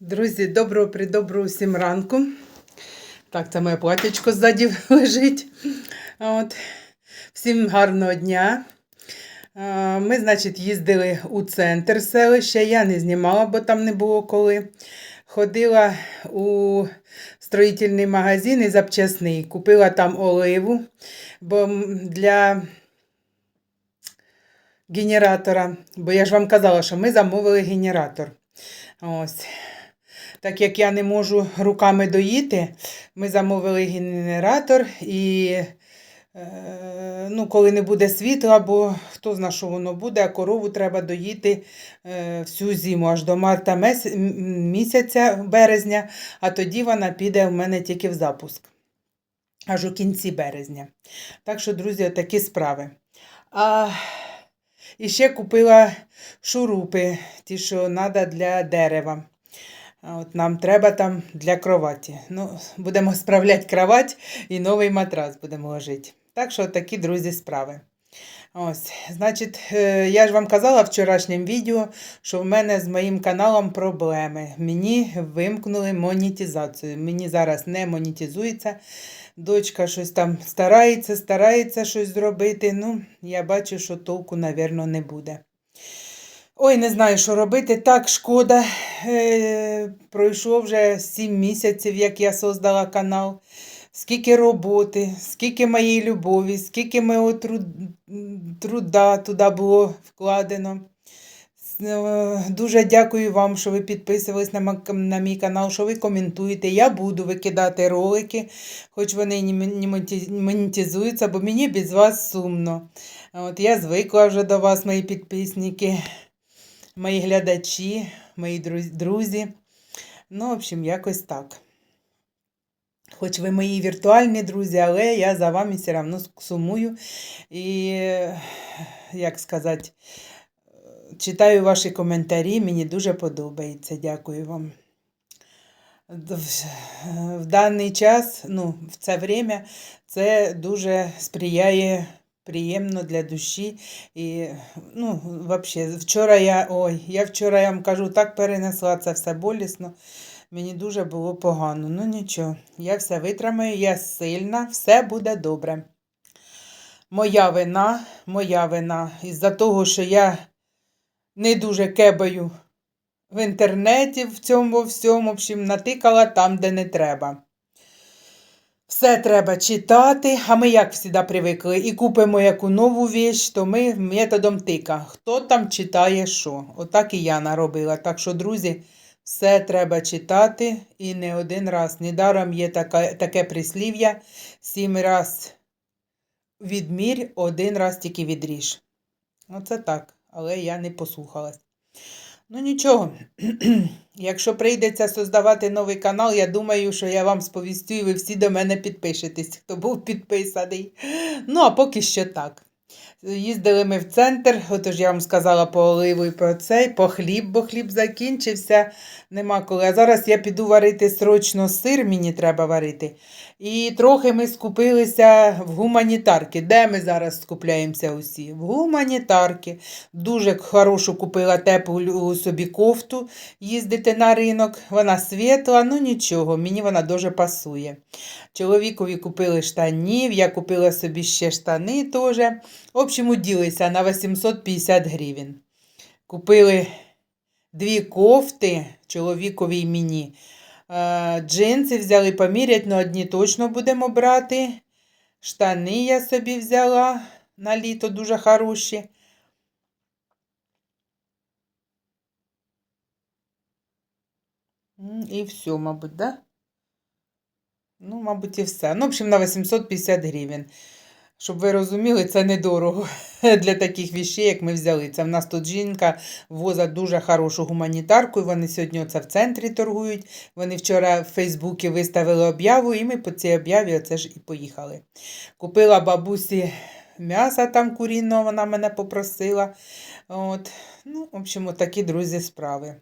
Друзі, доброго придоброго всім ранку. Так, це моє платячко ззаді лежить. От. Всім гарного дня. Ми, значить, їздили у центр селища. Я не знімала, бо там не було коли. Ходила у строїтельний магазин і запчасний. Купила там оливу, бо для генератора, бо я ж вам казала, що ми замовили генератор. Ось. Так як я не можу руками доїти, ми замовили генератор і е, ну, коли не буде світла, бо хто знає, що воно буде, а корову треба доїти е, всю зиму, аж до марта місяця, березня, а тоді вона піде в мене тільки в запуск. Аж у кінці березня. Так що, друзі, такі справи. А, і ще купила шурупи, ті, що треба для дерева. От нам треба там для кроваті. Ну, будемо справляти кровать і новий матрас будемо ложити. Так що такі, друзі, справи. Ось, значить, е, я ж вам казала в вчорашньому відео, що в мене з моїм каналом проблеми. Мені вимкнули монетизацію. Мені зараз не монетизується. Дочка щось там старається, старається щось зробити. Ну, я бачу, що толку, мабуть, не буде. Ой, не знаю, що робити. Так, шкода. Е, пройшло вже 7 місяців, як я создала канал. Скільки роботи, скільки моєї любові, скільки труд... труда туди було вкладено. Е, Дуже дякую вам, що ви підписувались на, мій канал, що ви коментуєте. Я буду викидати ролики, хоч вони не монетизуються, бо мені без вас сумно. От я звикла вже до вас, мої підписники, мої глядачі, мої друзі. Ну, в общем, якось так. Хоч ви мої віртуальні друзі, але я за вами все одно сумую. І, як сказати, читаю ваші коментарі, мені дуже подобається. Дякую вам. В даний час, ну, в це время, це дуже сприяє приємно для душі. І, ну, взагалі, вчора я, ой, я вчора я вам кажу, так перенесла це все болісно. Мені дуже було погано. Ну нічого, я все витримаю, я сильна, все буде добре. Моя вина, моя вина. Із-за того, що я не дуже кебаю в інтернеті в цьому всьому, в натикала там, де не треба. Все треба читати, а ми як завжди привикли, і купимо яку нову віч, то ми методом тика. Хто там читає що? Отак і я наробила. Так що, друзі, все треба читати і не один раз. Недаром є така, таке прислів'я: сім раз відмір, один раз тільки відріж. Оце так, але я не послухалась. Ну нічого, якщо прийдеться создавати новий канал, я думаю, що я вам сповістю, і ви всі до мене підпишетесь, хто був підписаний. Ну, а поки що так. Їздили ми в центр, отож я вам сказала по оливу і про цей, по хліб, бо хліб закінчився, нема коли. А зараз я піду варити срочно сир, мені треба варити. І трохи ми скупилися в гуманітарки. Де ми зараз скупляємося усі? В гуманітарки. Дуже хорошу купила теплу собі кофту їздити на ринок. Вона світла, ну нічого, мені вона дуже пасує. Чоловікові купили штанів, я купила собі ще штани теж. В общем, уділися на 850 гривень. Купили дві кофти чоловікові і мені. Е, Джинси взяли поміряти, але одні точно будемо брати. Штани я собі взяла на літо дуже хороші. І все, мабуть, да? Ну, мабуть, і все. Ну, в общем, на 850 гривень. Щоб ви розуміли, це недорого для таких вещей, як ми взяли. Це в нас тут жінка возить дуже хорошу гуманітарку, і вони сьогодні оце в центрі торгують. Вони вчора в Фейсбуці виставили об'яву, і ми по цій об'яві оце ж і поїхали. Купила бабусі м'яса там курінного, вона мене попросила. От. Ну, в общем, такі, друзі, справи.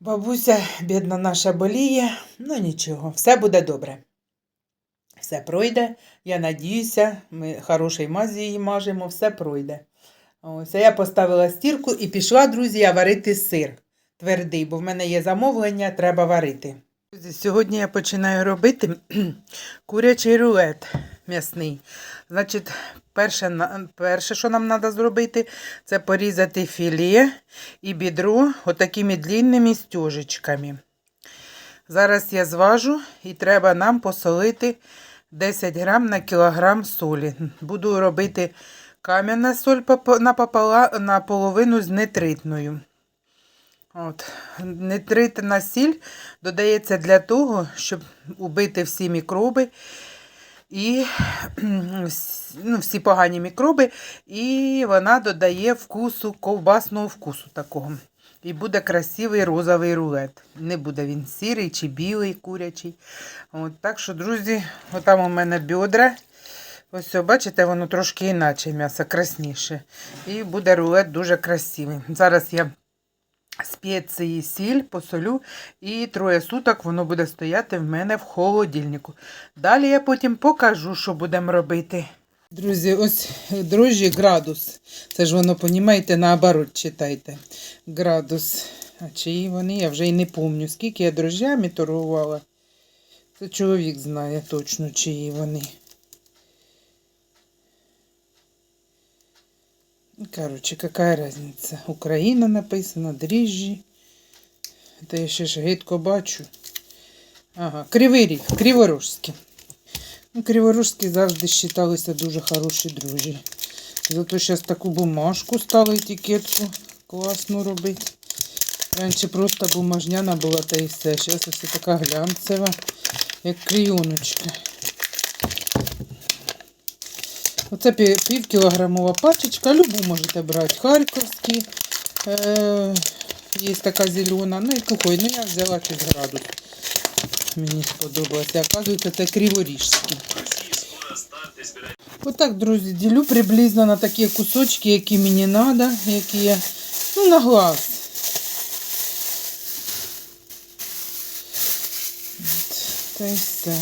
Бабуся, бідна наша, боліє, ну нічого, все буде добре. Все пройде, я надіюся, ми хороший мазі її мажемо, все пройде. Ось, а я поставила стірку і пішла, друзі, варити сир. твердий, бо в мене є замовлення, треба варити. Друзі, Сьогодні я починаю робити курячий рулет м'ясний. Значить, перше, перше, що нам треба зробити, це порізати філе і бідро отакими длинними стежечками. Зараз я зважу і треба нам посолити 10 грам на кілограм солі. Буду робити кам'яна соль наполовину з нетритною. От. Нетритна сіль додається для того, щоб убити всі мікроби і ну, всі погані мікроби, і вона додає вкусу, ковбасного вкусу такого. І буде красивий розовий рулет. Не буде він сірий чи білий, курячий. От, так що, друзі, отам у мене бедра. Ось, бачите, воно трошки іначе м'ясо, красніше. І буде рулет дуже красивий. Зараз я спеції, сіль, посолю, і троє суток воно буде стояти в мене в холодильнику. Далі я потім покажу, що будемо робити. Друзі, ось дрожжі градус. Це ж воно, понімаєте, наоборот читайте. Градус. А чиї вони? Я вже й не пам'ятаю, скільки я дрожжами торгувала. Це чоловік знає точно, чиї вони. Короче, какая разница? Україна написано, дріжджі. Та я ще ж гидко бачу. Ага, Кривий Ріг, Криворожські. Криворожські завжди вважалися дуже хороші друзі. Зато зараз таку бумажку стали етикетку класну робити. Раніше просто бумажняна була та і все. Зараз ось така глянцева, як клейоночка. Оце пів, пів кілограмова пачечка. Любу можете брати. Харківські. Е, є така зелена. Ну і кухой. Ну я взяла 6 градус. Мені сподобалося. Оказується, це криворіжські. Отак, друзі, ділю приблизно на такі кусочки, які мені треба, які я. Ну, на глаз. Та й все.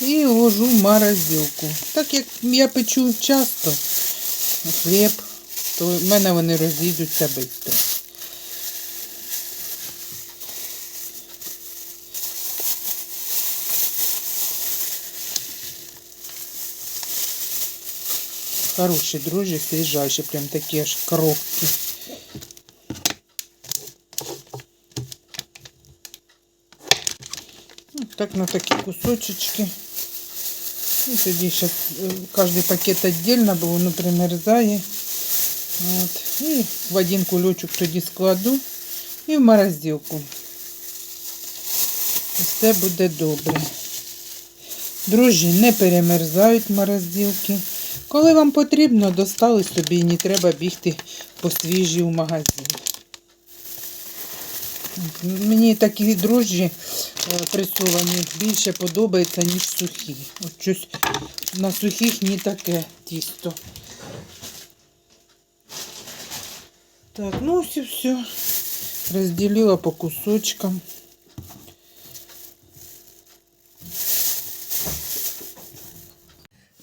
І ложу в морозилку. Так як я печу часто хліб, то в мене вони розійдуться швидко. Хороші дрожжі, свіжайші, прям такі аж коробки. Ну, Так на такі кусочечки. І тоді зараз кожен пакет віддільно, бо воно примерзає. От. І в один кульочок тоді складу і в морозилку. Все буде добре. Дрожжі не перемерзають морозилки. Коли вам потрібно, достали собі і не треба бігти по свіжі в магазин. Мені такі дрожжі е, пресовані більше подобаються, ніж сухі. От щось на сухих не таке тісто. Так, ну ось і все. Розділила по кусочкам.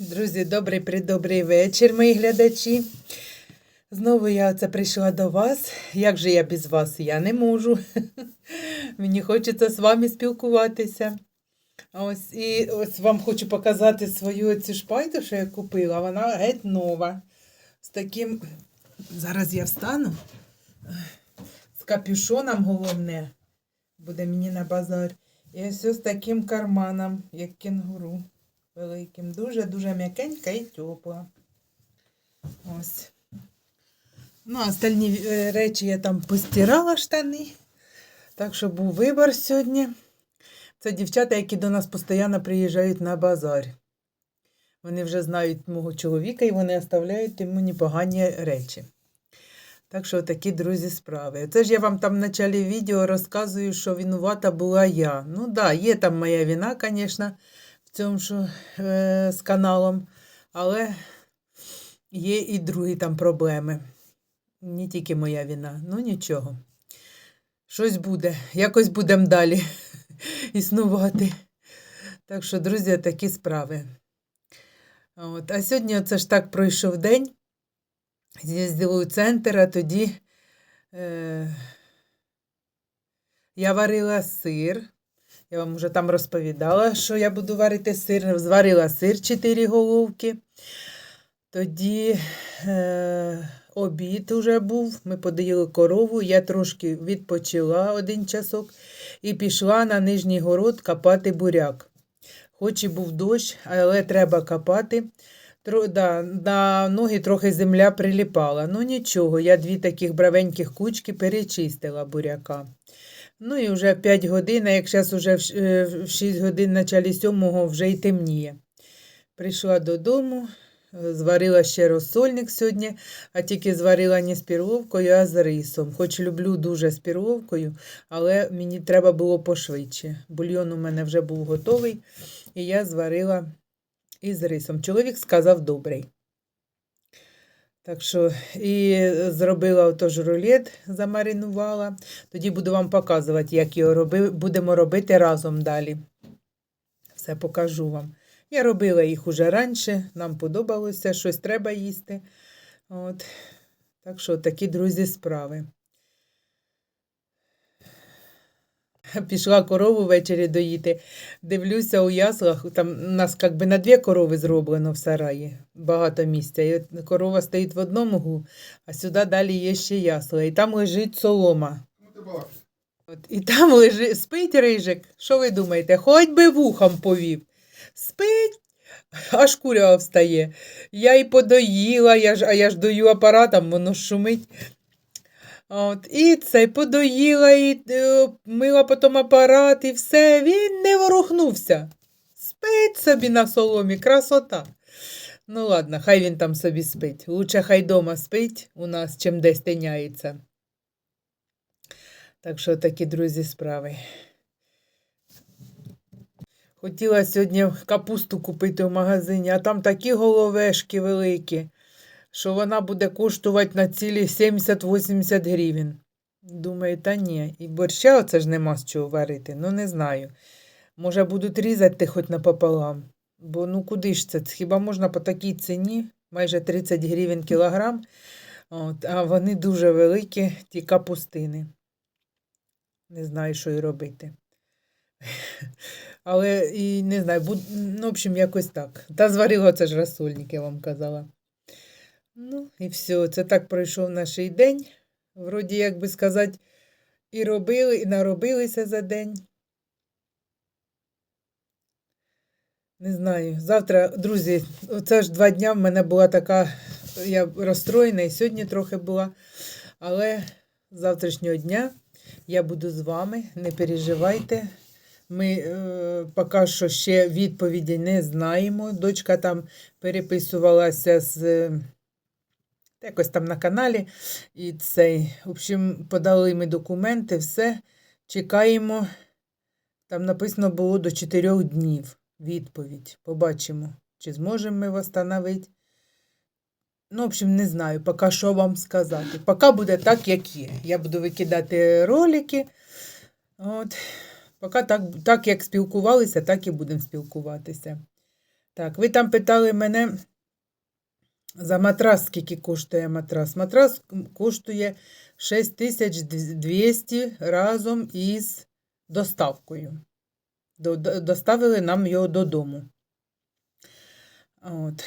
Друзі, добрий придобрий вечір, мої глядачі. Знову я оце прийшла до вас. Як же я без вас? Я не можу. Мені хочеться з вами спілкуватися. Ось і ось вам хочу показати свою цю шпайду, що я купила. Вона геть нова. З таким. Зараз я встану. З капюшоном головне. Буде мені на базар. І ось з таким карманом, як кенгуру. Великим. Дуже-дуже м'якенька і тепла. Ось. Ну, остальні е, речі я там постирала штани. Так що був вибір сьогодні. Це дівчата, які до нас постійно приїжджають на базар. Вони вже знають мого чоловіка і вони оставляють йому непогані речі. Так що такі друзі справи. Це ж я вам там в началі відео розказую, що винувата була я. Ну так, да, є там моя вина, звісно, в цьому що е, з каналом, але є і другі там проблеми. Не тільки моя вина, ну нічого. Щось буде, якось будемо далі існувати. Так що, друзі, такі справи. От. А сьогодні це ж так пройшов день. З'їздили у центр, а тоді е, я варила сир. Я вам вже там розповідала, що я буду варити сир. Зварила сир 4 головки. Тоді е, обід уже був. Ми подоїли корову. Я трошки відпочила один часок і пішла на нижній город копати буряк. Хоч і був дощ, але треба копати. Тро, да, на ноги трохи земля приліпала. Ну нічого, я дві таких бравеньких кучки перечистила буряка. Ну і вже 5 годин, як зараз вже в ш- е, в 6 годин, в началі 7 вже й темніє. Прийшла додому, зварила ще розсольник сьогодні, а тільки зварила не з перловкою, а з рисом. Хоч люблю дуже з перловкою, але мені треба було пошвидше. Бульйон у мене вже був готовий, і я зварила із рисом. Чоловік сказав добрий. Так що і зробила отож рулет, замаринувала. Тоді буду вам показувати, як його роби, будемо робити разом далі. Все покажу вам. Я робила їх уже раніше, нам подобалося, щось треба їсти. От. Так що такі, друзі, справи. Пішла корову ввечері доїти. Дивлюся у яслах, там у нас як би на дві корови зроблено в сараї, багато місця. І корова стоїть в одному углу, а сюди далі є ще ясла. І там лежить солома. От, і там лежить, спить рижик. Що ви думаєте? Хоч би вухом повів. Спить, аж куря встає. Я й подоїла, я ж, а я ж дою апаратом, воно шумить. От, і це, й подоїла, і е, мила потім апарат, і все. Він не ворухнувся. Спить собі на соломі, красота. Ну ладно, хай він там собі спить. Лучше хай дома спить у нас, чим десь тиняється. Так що такі, друзі, справи. Хотіла сьогодні капусту купити в магазині, а там такі головешки великі, що вона буде коштувати на цілі 70-80 гривень. Думаю, та ні. І борща оце ж нема з чого варити. Ну, не знаю. Може, будуть різати хоч напополам. Бо ну куди ж це? Хіба можна по такій ціні? Майже 30 гривень кілограм. От, а вони дуже великі, ті капустини. Не знаю, що і робити. Але і не знаю, буд... ну, в общем, якось так. Та зварила це ж розсольник, я вам казала. Ну, і все, це так пройшов наш день. Вроді, як би сказати, і робили, і наробилися за день. Не знаю. Завтра, друзі, оце ж два дня в мене була така, я розстроєна, і сьогодні трохи була. Але з завтрашнього дня я буду з вами, не переживайте. Ми е, поки що ще відповіді не знаємо. Дочка там переписувалася з якось там на каналі. І цей, в общем, подали ми документи, все. Чекаємо. Там написано було до 4 днів відповідь. Побачимо, чи зможемо ми встановити. Ну, в общем, не знаю, поки що вам сказати. Поки буде так, як є. Я буду викидати ролики. От. Поки так, так як спілкувалися, так і будемо спілкуватися. Так, ви там питали мене за матрас, скільки коштує матрас. Матрас коштує 6200 разом із доставкою. До- до- Доставили нам його додому. От.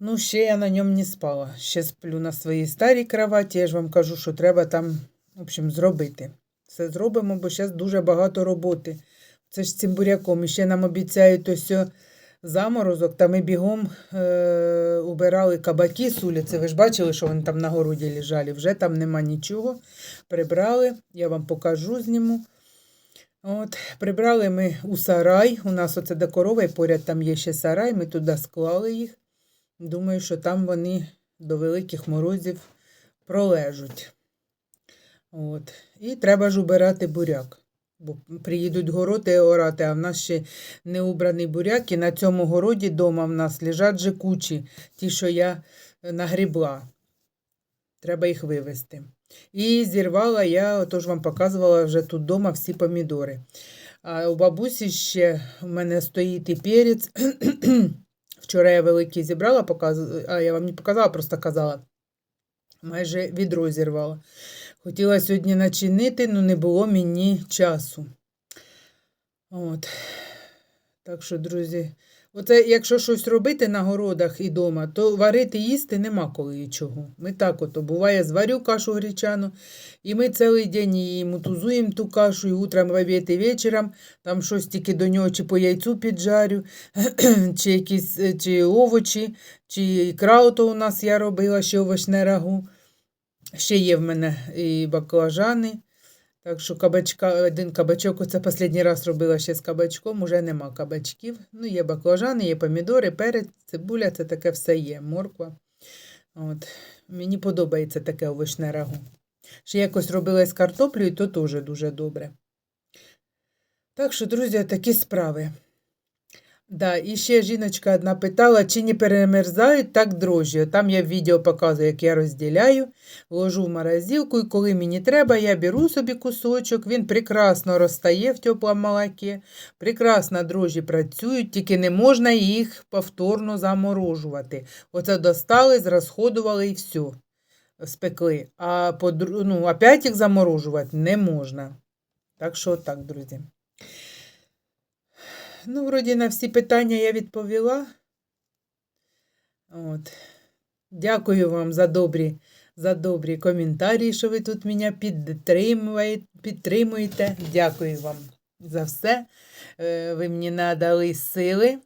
Ну, ще я на ньому не спала. Ще сплю на своїй старій кроваті. Я ж вам кажу, що треба там, в общем, зробити. Все зробимо, бо зараз дуже багато роботи. Це ж цим буряком. І ще нам обіцяють ось заморозок, та ми бігом е- убирали кабаки з вулиці. Ви ж бачили, що вони там на городі лежали. Вже там нема нічого. Прибрали, я вам покажу, зніму. От, прибрали ми у сарай. У нас оце до корови, поряд там є ще сарай, ми туди склали їх. Думаю, що там вони до великих морозів пролежуть. От. І треба ж убирати буряк. Бо приїдуть городи орати, а в нас ще не убраний буряк. І на цьому городі дома в нас лежать же кучі, ті, що я е, нагрібла. Треба їх вивезти. І зірвала я, отож вам показувала вже тут вдома всі помідори. А у бабусі ще в мене стоїть і перець. Вчора я великий зібрала, показ... а я вам не показала, просто казала. Майже відро зірвала. Хотіла сьогодні начинити, але не було мені часу. От. Так що, друзі, оце якщо щось робити на городах і вдома, то варити їсти нема коли і чого. Ми так ото буває, зварю кашу гречану, і ми цілий день її мутузуємо ту кашу, і утром, в обід і вечором, там щось тільки до нього чи по яйцю піджарю, чи якісь е, чи овочі, чи ікра у нас я робила, ще овочне рагу. Ще є в мене і баклажани. Так що кабачка, один кабачок, оце останній раз робила ще з кабачком, уже нема кабачків. Ну, є баклажани, є помідори, перець, цибуля, це таке все є, морква. От. Мені подобається таке овочне рагу. Ще якось робила з картоплею, то теж дуже добре. Так що, друзі, такі справи. Да, і ще жіночка одна питала, чи не перемерзають так дрожжі. Там я відео показую, як я розділяю, ложу в морозилку, і коли мені треба, я беру собі кусочок, він прекрасно розтає в теплому молокі, прекрасно дрожжі працюють, тільки не можна їх повторно заморожувати. Оце достали, зрозходували і все, спекли. А ну, опять їх заморожувати не можна. Так що так, друзі. Ну, вроді на всі питання я відповіла. От. Дякую вам за добрі, за добрі коментарі, що ви тут мене підтримуєте. Дякую вам за все. Е, Ви мені надали сили.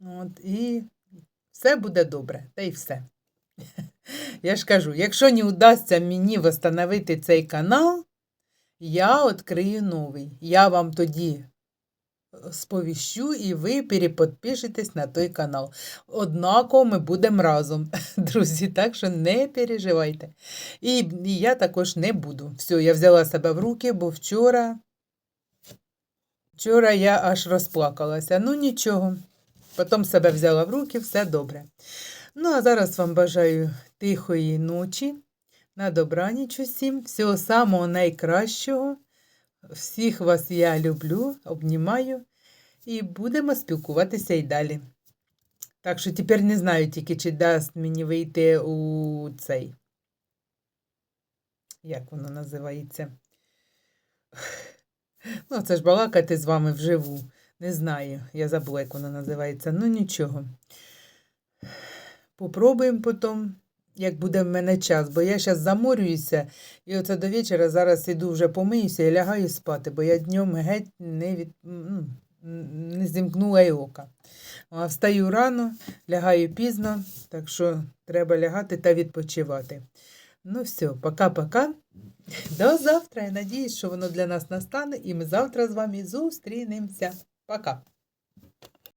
От, і все буде добре, та й все. Я ж кажу, якщо не вдасться мені встановити цей канал, я відкрию новий. Я вам тоді сповіщу, і ви переподпишетесь на той канал. Однаково ми будемо разом, друзі, так що не переживайте. І, і я також не буду. Все, я взяла себе в руки, бо вчора, вчора я аж розплакалася. Ну нічого. Потім себе взяла в руки, все добре. Ну, а зараз вам бажаю тихої ночі. На добраніч усім, всього самого найкращого. Всіх вас я люблю, обнімаю і будемо спілкуватися і далі. Так що тепер не знаю тільки, чи дасть мені вийти у цей. Як воно називається? Ну, це ж балакати з вами вживу. Не знаю. Я забула, як воно називається. Ну нічого. Попробуємо потім як буде в мене час, бо я зараз заморююся, і оце до вечора зараз іду вже помиюся і лягаю спати, бо я днем геть не від... ну, не зімкнула й ока. А встаю рано, лягаю пізно, так що треба лягати та відпочивати. Ну все, пока-пока. До завтра. Я надіюсь, що воно для нас настане, і ми завтра з вами зустрінемося. Пока.